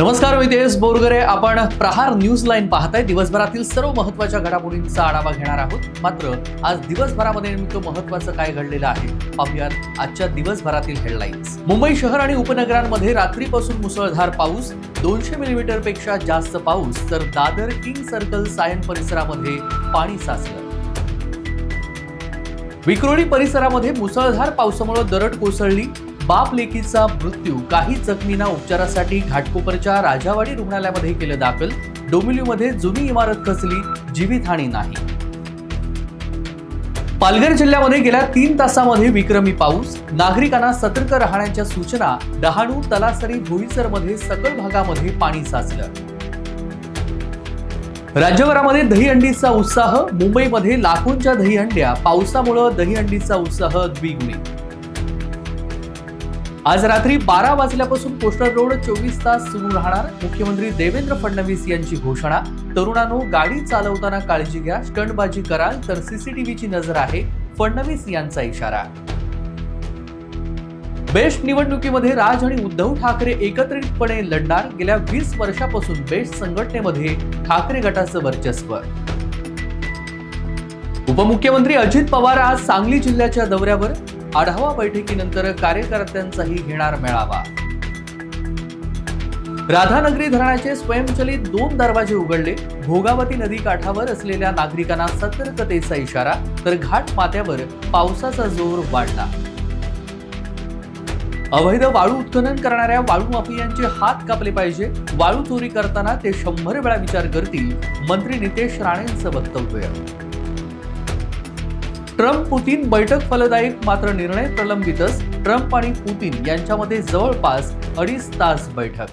नमस्कार मी देश बोरगरे. आपण प्रहार न्यूज लाईन पाहताय. दिवसभरातील सर्व महत्त्वाच्या घडामोडींचा आढावा घेणार आहोत. मात्र आज दिवसभरामध्ये नेमकं महत्वाचं काय घडलेलं आहे? पाहुयात आजच्या दिवसभरातील हेडलाईन्स मुंबई शहर आणि उपनगरांमध्ये रात्रीपासून मुसळधार पाऊस. दोनशे मिलीमीटरपेक्षा जास्त पाऊस तर दादर किंग सर्कल सायन परिसरामध्ये पाणी साचलं. विक्रोळी परिसरामध्ये मुसळधार पावसामुळे दरड कोसळली. बाप लेकीचा मृत्यू काही जखमींना उपचारासाठी घाटकोपरच्या राजावाडी रुग्णालयामध्ये केलं दाखल. डोंबिवलीमध्ये जुनी इमारत खचली जीवितहानी नाही. पालघर जिल्ह्यामध्ये गेल्या तीन तासामध्ये विक्रमी पाऊस. नागरिकांना सतर्क राहण्याच्या सूचना डहाणू तलासरी भोईसरमध्ये सकल भागामध्ये पाणी साचलं. राज्यभरामध्ये दहीहंडीचा उत्साह. मुंबईमध्ये लाखोंच्या दहीहंड्या. पावसामुळं दहीहंडीचा उत्साह द्विगुणी आज रात्री बारा वाजल्यापासून पोस्टर रोड चोवीस तास सुरू राहणार. मुख्यमंत्री देवेंद्र फडणवीस यांची घोषणा. तरुणांनो गाडी चालवताना काळजी घ्या स्टंटबाजी कराल तर सीसीटीव्हीची नजर आहे फडणवीस यांचा इशारा. बेस्ट निवडणुकीमध्ये राज आणि उद्धव ठाकरे एकत्रितपणे लढणार. गेल्या वीस वर्षापासून बेस्ट संघटनेमध्ये ठाकरे गटाचं वर्चस्व. उपमुख्यमंत्री अजित पवार आज सांगली जिल्ह्याच्या दौऱ्यावर. आढावा बैठकीनंतर कार्यकर्त्यांचाही घेणार मेळावा. राधानगरी धरणाचे स्वयंचलित दोन दरवाजे उघडले. भोगावती नदी काठावर असलेल्या नागरिकांना सतर्कतेचा इशारा तर घाट माथ्यावर पावसाचा जोर वाढला. अवैध वाळू उत्खनन करणाऱ्या वाळू माफियांचे हात कापले पाहिजे. वाळू चोरी करताना ते शंभर वेळा विचार करतील मंत्री नितेश राणेंचं वक्तव्य. ट्रम्प पुतीन बैठक फलदायक मात्र निर्णय प्रलंबितच. ट्रम्प आणि पुतीन यांच्यामध्ये जवळपास अडीच तास बैठक.